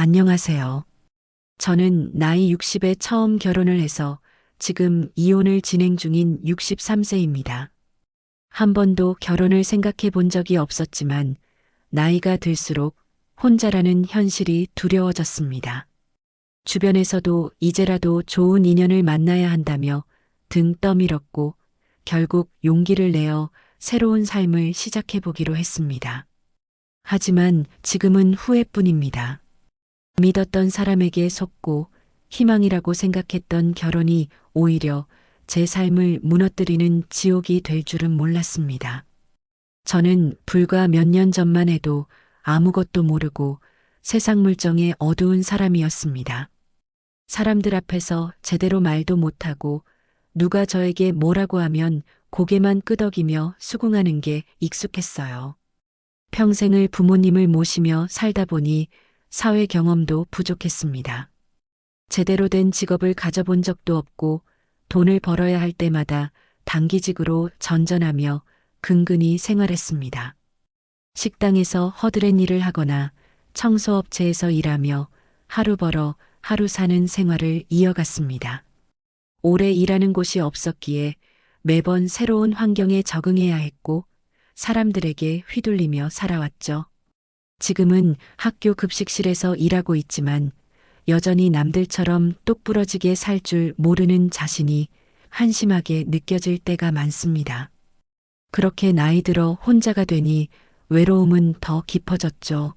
안녕하세요. 저는 나이 60에 처음 결혼을 해서 지금 이혼을 진행 중인 63세입니다. 한 번도 결혼을 생각해 본 적이 없었지만 나이가 들수록 혼자라는 현실이 두려워졌습니다. 주변에서도 이제라도 좋은 인연을 만나야 한다며 등 떠밀었고 결국 용기를 내어 새로운 삶을 시작해 보기로 했습니다. 하지만 지금은 후회뿐입니다. 믿었던 사람에게 속고 희망이라고 생각했던 결혼이 오히려 제 삶을 무너뜨리는 지옥이 될 줄은 몰랐습니다. 저는 불과 몇 년 전만 해도 아무것도 모르고 세상 물정에 어두운 사람이었습니다. 사람들 앞에서 제대로 말도 못하고 누가 저에게 뭐라고 하면 고개만 끄덕이며 수긍하는 게 익숙했어요. 평생을 부모님을 모시며 살다 보니 사회 경험도 부족했습니다. 제대로 된 직업을 가져본 적도 없고 돈을 벌어야 할 때마다 단기직으로 전전하며 근근히 생활했습니다. 식당에서 허드렛 일을 하거나 청소업체에서 일하며 하루 벌어 하루 사는 생활을 이어갔습니다. 오래 일하는 곳이 없었기에 매번 새로운 환경에 적응해야 했고 사람들에게 휘둘리며 살아왔죠. 지금은 학교 급식실에서 일하고 있지만 여전히 남들처럼 똑부러지게 살 줄 모르는 자신이 한심하게 느껴질 때가 많습니다. 그렇게 나이 들어 혼자가 되니 외로움은 더 깊어졌죠.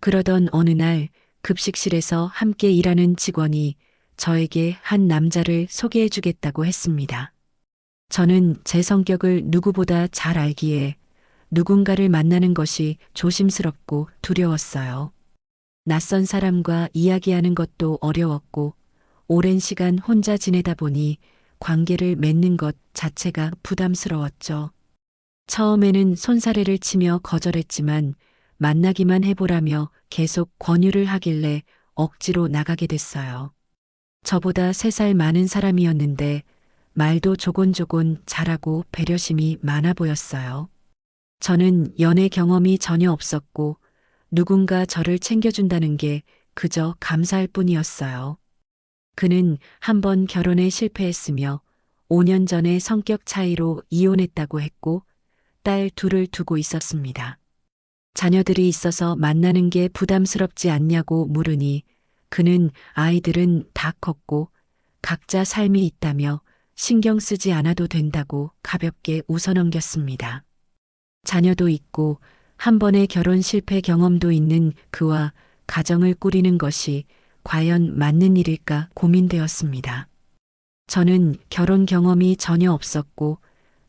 그러던 어느 날 급식실에서 함께 일하는 직원이 저에게 한 남자를 소개해 주겠다고 했습니다. 저는 제 성격을 누구보다 잘 알기에 누군가를 만나는 것이 조심스럽고 두려웠어요. 낯선 사람과 이야기하는 것도 어려웠고 오랜 시간 혼자 지내다 보니 관계를 맺는 것 자체가 부담스러웠죠. 처음에는 손사래를 치며 거절했지만 만나기만 해보라며 계속 권유를 하길래 억지로 나가게 됐어요. 저보다 세 살 많은 사람이었는데 말도 조곤조곤 잘하고 배려심이 많아 보였어요. 저는 연애 경험이 전혀 없었고 누군가 저를 챙겨준다는 게 그저 감사할 뿐이었어요. 그는 한 번 결혼에 실패했으며 5년 전에 성격 차이로 이혼했다고 했고 딸 둘을 두고 있었습니다. 자녀들이 있어서 만나는 게 부담스럽지 않냐고 물으니 그는 아이들은 다 컸고 각자 삶이 있다며 신경 쓰지 않아도 된다고 가볍게 웃어넘겼습니다. 자녀도 있고 한 번의 결혼 실패 경험도 있는 그와 가정을 꾸리는 것이 과연 맞는 일일까 고민되었습니다. 저는 결혼 경험이 전혀 없었고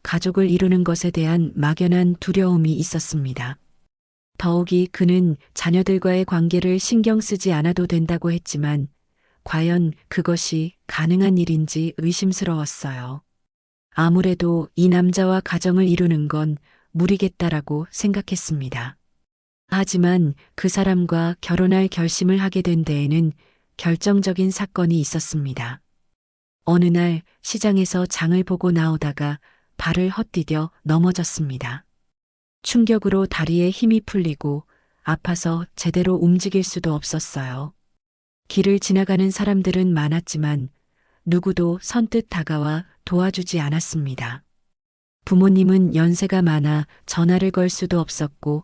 가족을 이루는 것에 대한 막연한 두려움이 있었습니다. 더욱이 그는 자녀들과의 관계를 신경 쓰지 않아도 된다고 했지만 과연 그것이 가능한 일인지 의심스러웠어요. 아무래도 이 남자와 가정을 이루는 건 무리겠다라고 생각했습니다. 하지만 그 사람과 결혼할 결심을 하게 된 데에는 결정적인 사건이 있었습니다. 어느 날 시장에서 장을 보고 나오다가 발을 헛디뎌 넘어졌습니다. 충격으로 다리에 힘이 풀리고 아파서 제대로 움직일 수도 없었어요. 길을 지나가는 사람들은 많았지만 누구도 선뜻 다가와 도와주지 않았습니다. 부모님은 연세가 많아 전화를 걸 수도 없었고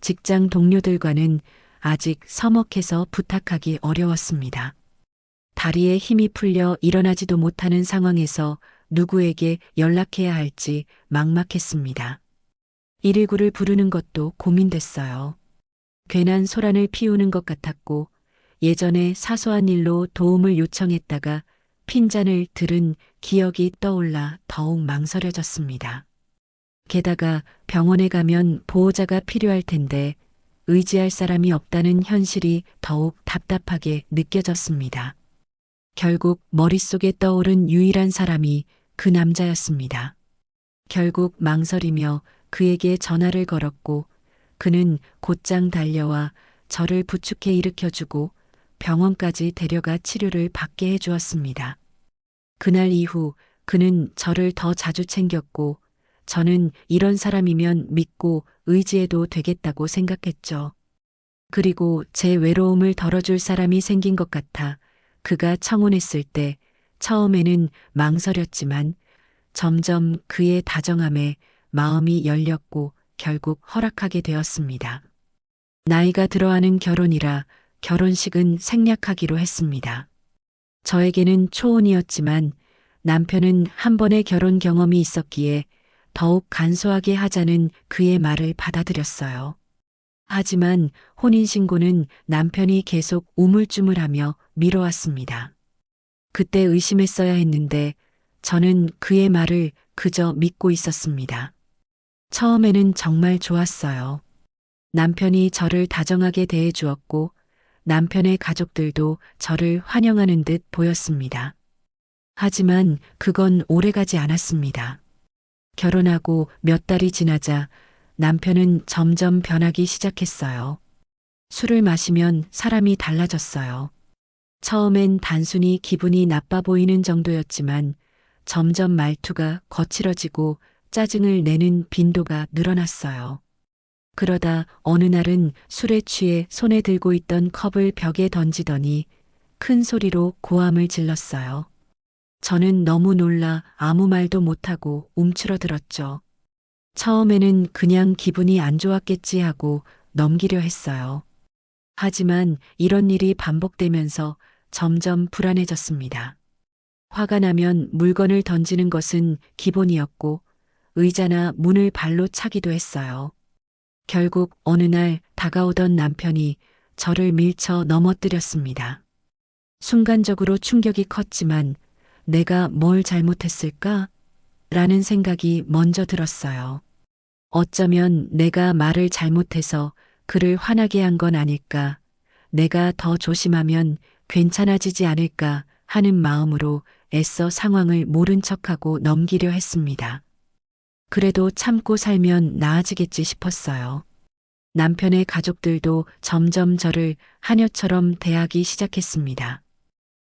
직장 동료들과는 아직 서먹해서 부탁하기 어려웠습니다. 다리에 힘이 풀려 일어나지도 못하는 상황에서 누구에게 연락해야 할지 막막했습니다. 119를 부르는 것도 고민됐어요. 괜한 소란을 피우는 것 같았고 예전에 사소한 일로 도움을 요청했다가 핀잔을 들은 기억이 떠올라 더욱 망설여졌습니다. 게다가 병원에 가면 보호자가 필요할 텐데 의지할 사람이 없다는 현실이 더욱 답답하게 느껴졌습니다. 결국 머릿속에 떠오른 유일한 사람이 그 남자였습니다. 결국 망설이며 그에게 전화를 걸었고 그는 곧장 달려와 저를 부축해 일으켜주고 병원까지 데려가 치료를 받게 해주었습니다. 그날 이후 그는 저를 더 자주 챙겼고 저는 이런 사람이면 믿고 의지해도 되겠다고 생각했죠. 그리고 제 외로움을 덜어줄 사람이 생긴 것 같아 그가 청혼했을 때 처음에는 망설였지만 점점 그의 다정함에 마음이 열렸고 결국 허락하게 되었습니다. 나이가 들어가는 결혼이라 결혼식은 생략하기로 했습니다. 저에게는 초혼이었지만 남편은 한 번의 결혼 경험이 있었기에 더욱 간소하게 하자는 그의 말을 받아들였어요. 하지만 혼인신고는 남편이 계속 우물쭈물하며 미뤄왔습니다. 그때 의심했어야 했는데 저는 그의 말을 그저 믿고 있었습니다. 처음에는 정말 좋았어요. 남편이 저를 다정하게 대해 주었고 남편의 가족들도 저를 환영하는 듯 보였습니다. 하지만 그건 오래가지 않았습니다. 결혼하고 몇 달이 지나자 남편은 점점 변하기 시작했어요. 술을 마시면 사람이 달라졌어요. 처음엔 단순히 기분이 나빠 보이는 정도였지만 점점 말투가 거칠어지고 짜증을 내는 빈도가 늘어났어요. 그러다 어느 날은 술에 취해 손에 들고 있던 컵을 벽에 던지더니 큰 소리로 고함을 질렀어요. 저는 너무 놀라 아무 말도 못하고 움츠러들었죠. 처음에는 그냥 기분이 안 좋았겠지 하고 넘기려 했어요. 하지만 이런 일이 반복되면서 점점 불안해졌습니다. 화가 나면 물건을 던지는 것은 기본이었고 의자나 문을 발로 차기도 했어요. 결국 어느 날 다가오던 남편이 저를 밀쳐 넘어뜨렸습니다. 순간적으로 충격이 컸지만 내가 뭘 잘못했을까? 라는 생각이 먼저 들었어요. 어쩌면 내가 말을 잘못해서 그를 화나게 한 건 아닐까, 내가 더 조심하면 괜찮아지지 않을까 하는 마음으로 애써 상황을 모른 척하고 넘기려 했습니다. 그래도 참고 살면 나아지겠지 싶었어요. 남편의 가족들도 점점 저를 하녀처럼 대하기 시작했습니다.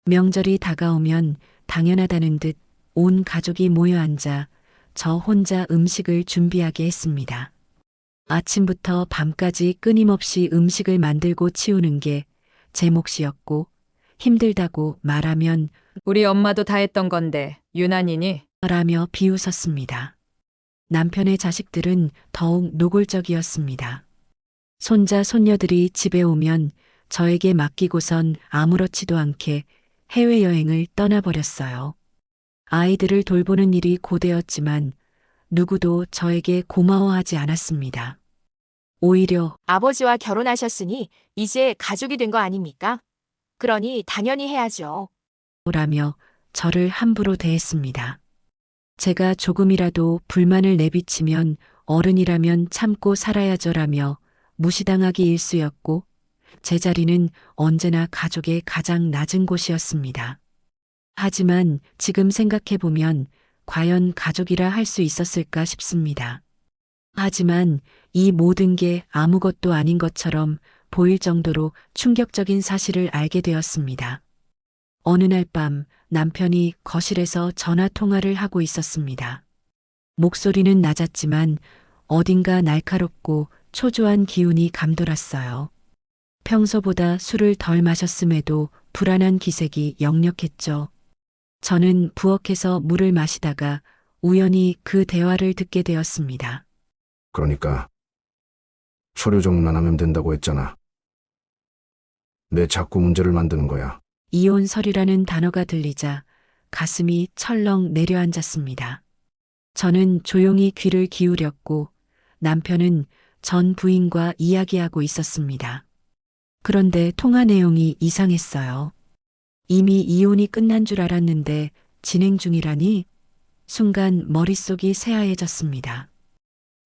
명절이 다가오면 당연하다는 듯 온 가족이 모여 앉아 저 혼자 음식을 준비하게 했습니다. 아침부터 밤까지 끊임없이 음식을 만들고 치우는 게 제 몫이었고 힘들다고 말하면 우리 엄마도 다 했던 건데 유난이니 라며 비웃었습니다. 남편의 자식들은 더욱 노골적이었습니다. 손자, 손녀들이 집에 오면 저에게 맡기고선 아무렇지도 않게 해외여행을 떠나버렸어요. 아이들을 돌보는 일이 고되었지만 누구도 저에게 고마워하지 않았습니다. 오히려 아버지와 결혼하셨으니 이제 가족이 된 거 아닙니까? 그러니 당연히 해야죠. 라며 저를 함부로 대했습니다. 제가 조금이라도 불만을 내비치면 어른이라면 참고 살아야죠라며 무시당하기 일쑤였고 제 자리는 언제나 가족의 가장 낮은 곳이었습니다. 하지만 지금 생각해보면 과연 가족이라 할 수 있었을까 싶습니다. 하지만 이 모든 게 아무것도 아닌 것처럼 보일 정도로 충격적인 사실을 알게 되었습니다. 어느 날 밤 남편이 거실에서 전화 통화를 하고 있었습니다. 목소리는 낮았지만 어딘가 날카롭고 초조한 기운이 감돌았어요. 평소보다 술을 덜 마셨음에도 불안한 기색이 역력했죠. 저는 부엌에서 물을 마시다가 우연히 그 대화를 듣게 되었습니다. 그러니까 서류 정리만 하면 된다고 했잖아. 왜 자꾸 문제를 만드는 거야? 이혼 서류라는 단어가 들리자 가슴이 철렁 내려앉았습니다. 저는 조용히 귀를 기울였고 남편은 전 부인과 이야기하고 있었습니다. 그런데 통화 내용이 이상했어요. 이미 이혼이 끝난 줄 알았는데 진행 중이라니 순간 머릿속이 새하얘졌습니다.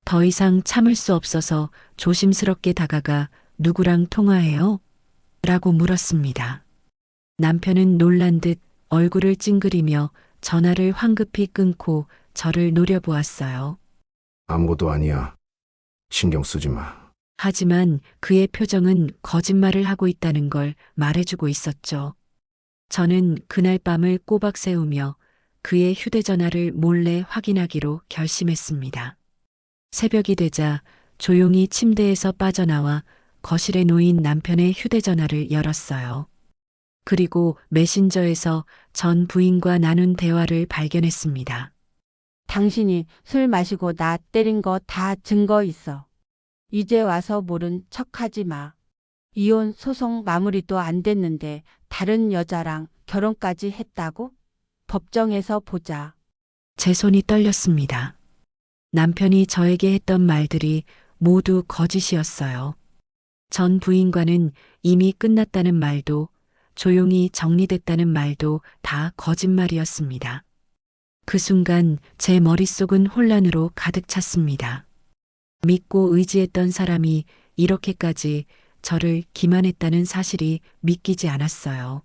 더 이상 참을 수 없어서 조심스럽게 다가가 누구랑 통화해요? 라고 물었습니다. 남편은 놀란 듯 얼굴을 찡그리며 전화를 황급히 끊고 저를 노려보았어요. 아무것도 아니야. 신경 쓰지 마. 하지만 그의 표정은 거짓말을 하고 있다는 걸 말해주고 있었죠. 저는 그날 밤을 꼬박 세우며 그의 휴대전화를 몰래 확인하기로 결심했습니다. 새벽이 되자 조용히 침대에서 빠져나와 거실에 놓인 남편의 휴대전화를 열었어요. 그리고 메신저에서 전 부인과 나눈 대화를 발견했습니다. 당신이 술 마시고 나 때린 거 다 증거 있어. 이제 와서 모른 척 하지 마. 이혼 소송 마무리도 안 됐는데 다른 여자랑 결혼까지 했다고? 법정에서 보자. 제 손이 떨렸습니다. 남편이 저에게 했던 말들이 모두 거짓이었어요. 전 부인과는 이미 끝났다는 말도 조용히 정리됐다는 말도 다 거짓말이었습니다. 그 순간 제 머릿속은 혼란으로 가득 찼습니다. 믿고 의지했던 사람이 이렇게까지 저를 기만했다는 사실이 믿기지 않았어요.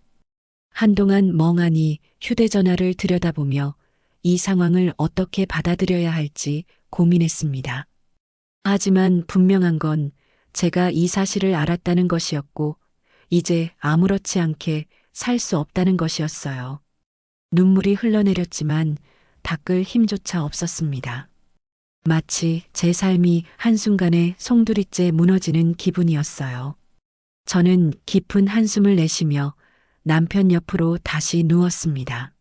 한동안 멍하니 휴대전화를 들여다보며 이 상황을 어떻게 받아들여야 할지 고민했습니다. 하지만 분명한 건 제가 이 사실을 알았다는 것이었고, 이제 아무렇지 않게 살 수 없다는 것이었어요. 눈물이 흘러내렸지만 닦을 힘조차 없었습니다. 마치 제 삶이 한순간에 송두리째 무너지는 기분이었어요. 저는 깊은 한숨을 내쉬며 남편 옆으로 다시 누웠습니다.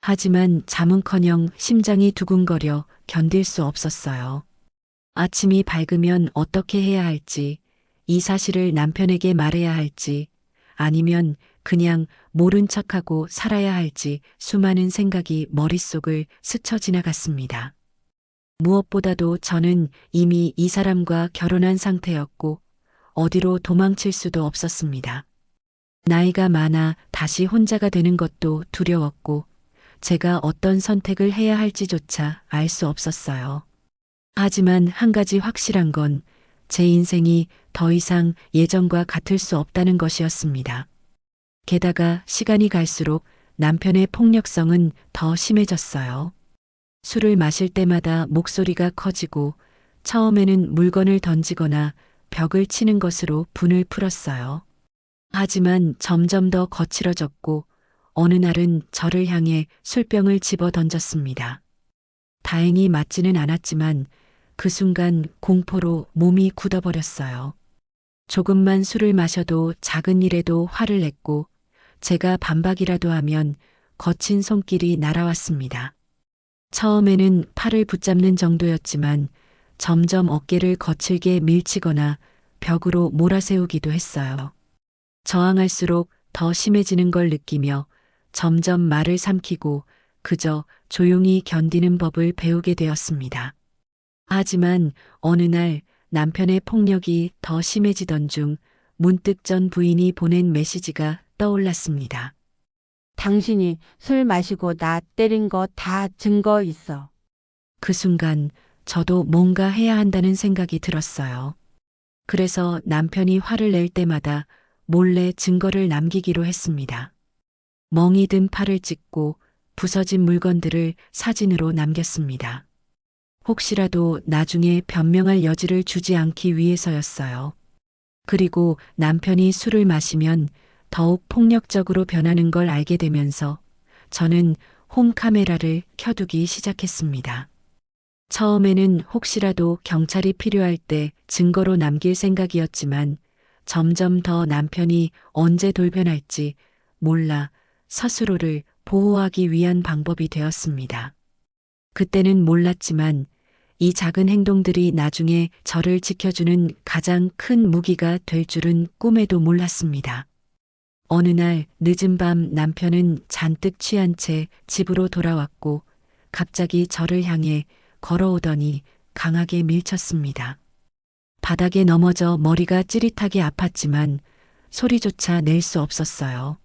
하지만 잠은커녕 심장이 두근거려 견딜 수 없었어요. 아침이 밝으면 어떻게 해야 할지, 이 사실을 남편에게 말해야 할지, 아니면 그냥 모른 척하고 살아야 할지 수많은 생각이 머릿속을 스쳐 지나갔습니다. 무엇보다도 저는 이미 이 사람과 결혼한 상태였고, 어디로 도망칠 수도 없었습니다. 나이가 많아 다시 혼자가 되는 것도 두려웠고, 제가 어떤 선택을 해야 할지조차 알 수 없었어요. 하지만 한 가지 확실한 건 제 인생이 더 이상 예전과 같을 수 없다는 것이었습니다. 게다가 시간이 갈수록 남편의 폭력성은 더 심해졌어요. 술을 마실 때마다 목소리가 커지고 처음에는 물건을 던지거나 벽을 치는 것으로 분을 풀었어요. 하지만 점점 더 거칠어졌고 어느 날은 저를 향해 술병을 집어 던졌습니다. 다행히 맞지는 않았지만 그 순간 공포로 몸이 굳어버렸어요. 조금만 술을 마셔도 작은 일에도 화를 냈고 제가 반박이라도 하면 거친 손길이 날아왔습니다. 처음에는 팔을 붙잡는 정도였지만 점점 어깨를 거칠게 밀치거나 벽으로 몰아세우기도 했어요. 저항할수록 더 심해지는 걸 느끼며 점점 말을 삼키고 그저 조용히 견디는 법을 배우게 되었습니다. 하지만 어느 날 남편의 폭력이 더 심해지던 중 문득 전 부인이 보낸 메시지가 떠올랐습니다. 당신이 술 마시고 나 때린 거 다 증거 있어. 그 순간 저도 뭔가 해야 한다는 생각이 들었어요. 그래서 남편이 화를 낼 때마다 몰래 증거를 남기기로 했습니다. 멍이 든 팔을 찍고 부서진 물건들을 사진으로 남겼습니다. 혹시라도 나중에 변명할 여지를 주지 않기 위해서였어요. 그리고 남편이 술을 마시면 더욱 폭력적으로 변하는 걸 알게 되면서 저는 홈카메라를 켜두기 시작했습니다. 처음에는 혹시라도 경찰이 필요할 때 증거로 남길 생각이었지만 점점 더 남편이 언제 돌변할지 몰라 스스로를 보호하기 위한 방법이 되었습니다. 그때는 몰랐지만 이 작은 행동들이 나중에 저를 지켜주는 가장 큰 무기가 될 줄은 꿈에도 몰랐습니다. 어느 날 늦은 밤 남편은 잔뜩 취한 채 집으로 돌아왔고 갑자기 저를 향해 걸어오더니 강하게 밀쳤습니다. 바닥에 넘어져 머리가 찌릿하게 아팠지만 소리조차 낼 수 없었어요.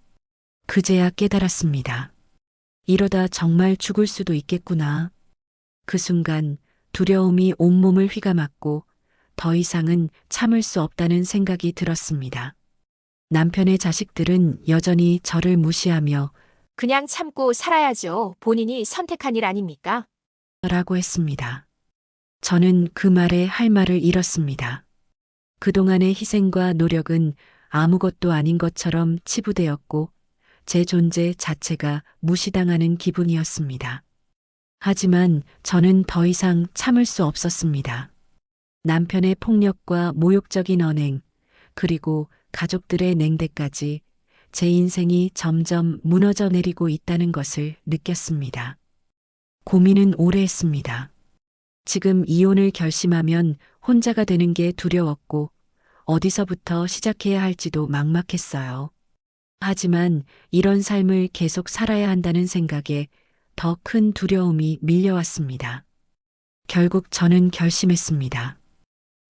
그제야 깨달았습니다. 이러다 정말 죽을 수도 있겠구나. 그 순간 두려움이 온몸을 휘감았고 더 이상은 참을 수 없다는 생각이 들었습니다. 남편의 자식들은 여전히 저를 무시하며 그냥 참고 살아야죠. 본인이 선택한 일 아닙니까? 라고 했습니다. 저는 그 말에 할 말을 잃었습니다. 그동안의 희생과 노력은 아무것도 아닌 것처럼 치부되었고 제 존재 자체가 무시당하는 기분이었습니다. 하지만 저는 더 이상 참을 수 없었습니다. 남편의 폭력과 모욕적인 언행, 그리고 가족들의 냉대까지 제 인생이 점점 무너져 내리고 있다는 것을 느꼈습니다. 고민은 오래 했습니다. 지금 이혼을 결심하면 혼자가 되는 게 두려웠고 어디서부터 시작해야 할지도 막막했어요. 하지만 이런 삶을 계속 살아야 한다는 생각에 더 큰 두려움이 밀려왔습니다. 결국 저는 결심했습니다.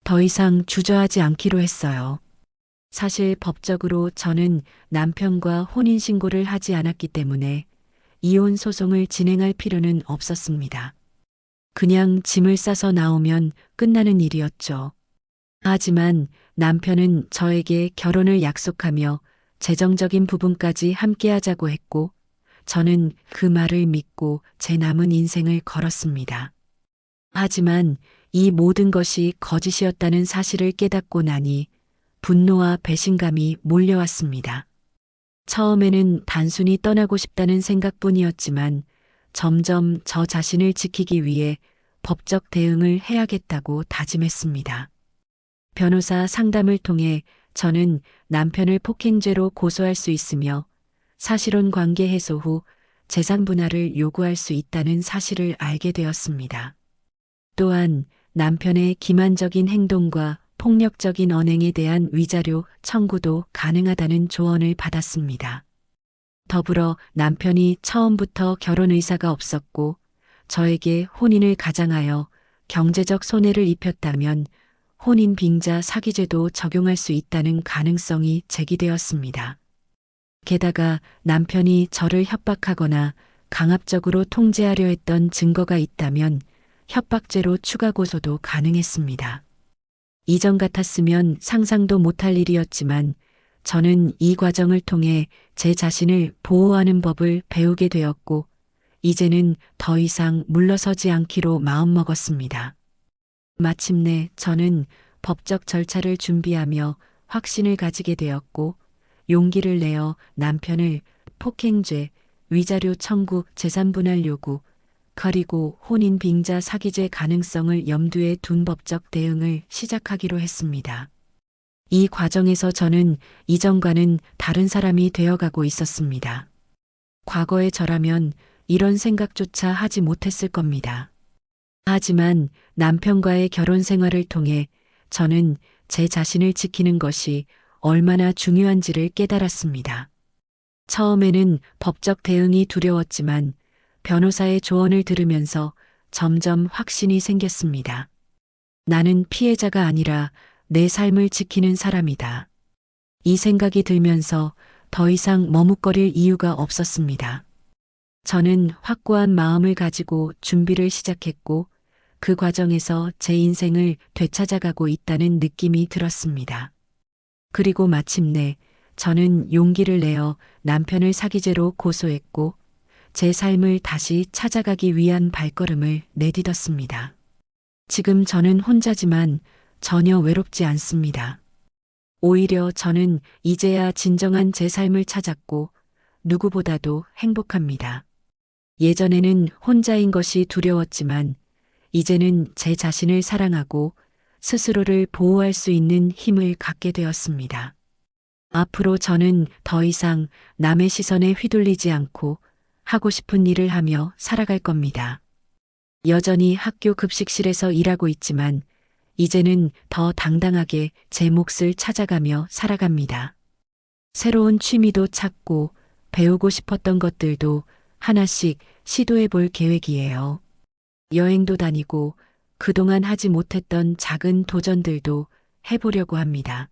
더 이상 주저하지 않기로 했어요. 사실 법적으로 저는 남편과 혼인신고를 하지 않았기 때문에 이혼 소송을 진행할 필요는 없었습니다. 그냥 짐을 싸서 나오면 끝나는 일이었죠. 하지만 남편은 저에게 결혼을 약속하며 재정적인 부분까지 함께 하자고 했고, 저는 그 말을 믿고 제 남은 인생을 걸었습니다. 하지만 이 모든 것이 거짓이었다는 사실을 깨닫고 나니 분노와 배신감이 몰려왔습니다. 처음에는 단순히 떠나고 싶다는 생각뿐이었지만 점점 저 자신을 지키기 위해 법적 대응을 해야겠다고 다짐했습니다. 변호사 상담을 통해 저는 남편을 폭행죄로 고소할 수 있으며 사실혼 관계 해소 후 재산 분할을 요구할 수 있다는 사실을 알게 되었습니다. 또한 남편의 기만적인 행동과 폭력적인 언행에 대한 위자료 청구도 가능하다는 조언을 받았습니다. 더불어 남편이 처음부터 결혼 의사가 없었고 저에게 혼인을 가장하여 경제적 손해를 입혔다면 혼인 빙자 사기죄도 적용할 수 있다는 가능성이 제기되었습니다. 게다가 남편이 저를 협박하거나 강압적으로 통제하려 했던 증거가 있다면 협박죄로 추가 고소도 가능했습니다. 이전 같았으면 상상도 못할 일이었지만 저는 이 과정을 통해 제 자신을 보호하는 법을 배우게 되었고 이제는 더 이상 물러서지 않기로 마음먹었습니다. 마침내 저는 법적 절차를 준비하며 확신을 가지게 되었고 용기를 내어 남편을 폭행죄, 위자료 청구, 재산분할 요구, 그리고 혼인 빙자 사기죄 가능성을 염두에 둔 법적 대응을 시작하기로 했습니다. 이 과정에서 저는 이전과는 다른 사람이 되어가고 있었습니다. 과거의 저라면 이런 생각조차 하지 못했을 겁니다. 하지만 남편과의 결혼 생활을 통해 저는 제 자신을 지키는 것이 얼마나 중요한지를 깨달았습니다. 처음에는 법적 대응이 두려웠지만 변호사의 조언을 들으면서 점점 확신이 생겼습니다. 나는 피해자가 아니라 내 삶을 지키는 사람이다. 이 생각이 들면서 더 이상 머뭇거릴 이유가 없었습니다. 저는 확고한 마음을 가지고 준비를 시작했고 그 과정에서 제 인생을 되찾아가고 있다는 느낌이 들었습니다. 그리고 마침내 저는 용기를 내어 남편을 사기죄로 고소했고 제 삶을 다시 찾아가기 위한 발걸음을 내딛었습니다. 지금 저는 혼자지만 전혀 외롭지 않습니다. 오히려 저는 이제야 진정한 제 삶을 찾았고 누구보다도 행복합니다. 예전에는 혼자인 것이 두려웠지만 이제는 제 자신을 사랑하고 스스로를 보호할 수 있는 힘을 갖게 되었습니다. 앞으로 저는 더 이상 남의 시선에 휘둘리지 않고 하고 싶은 일을 하며 살아갈 겁니다. 여전히 학교 급식실에서 일하고 있지만 이제는 더 당당하게 제 몫을 찾아가며 살아갑니다. 새로운 취미도 찾고 배우고 싶었던 것들도 하나씩 시도해 볼 계획이에요. 여행도 다니고 그동안 하지 못했던 작은 도전들도 해보려고 합니다.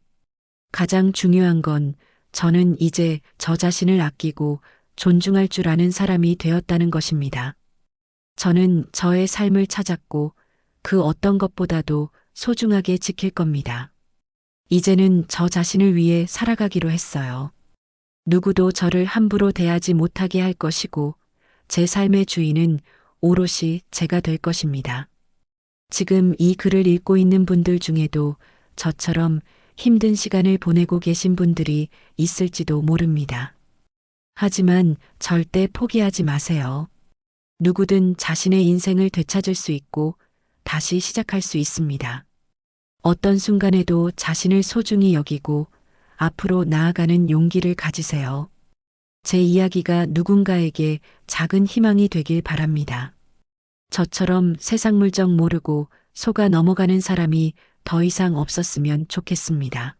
가장 중요한 건 저는 이제 저 자신을 아끼고 존중할 줄 아는 사람이 되었다는 것입니다. 저는 저의 삶을 찾았고 그 어떤 것보다도 소중하게 지킬 겁니다. 이제는 저 자신을 위해 살아가기로 했어요. 누구도 저를 함부로 대하지 못하게 할 것이고 제 삶의 주인은 오롯이 제가 될 것입니다. 지금 이 글을 읽고 있는 분들 중에도 저처럼 힘든 시간을 보내고 계신 분들이 있을지도 모릅니다. 하지만 절대 포기하지 마세요. 누구든 자신의 인생을 되찾을 수 있고 다시 시작할 수 있습니다. 어떤 순간에도 자신을 소중히 여기고 앞으로 나아가는 용기를 가지세요. 제 이야기가 누군가에게 작은 희망이 되길 바랍니다. 저처럼 세상 물정 모르고 속아 넘어가는 사람이 더 이상 없었으면 좋겠습니다.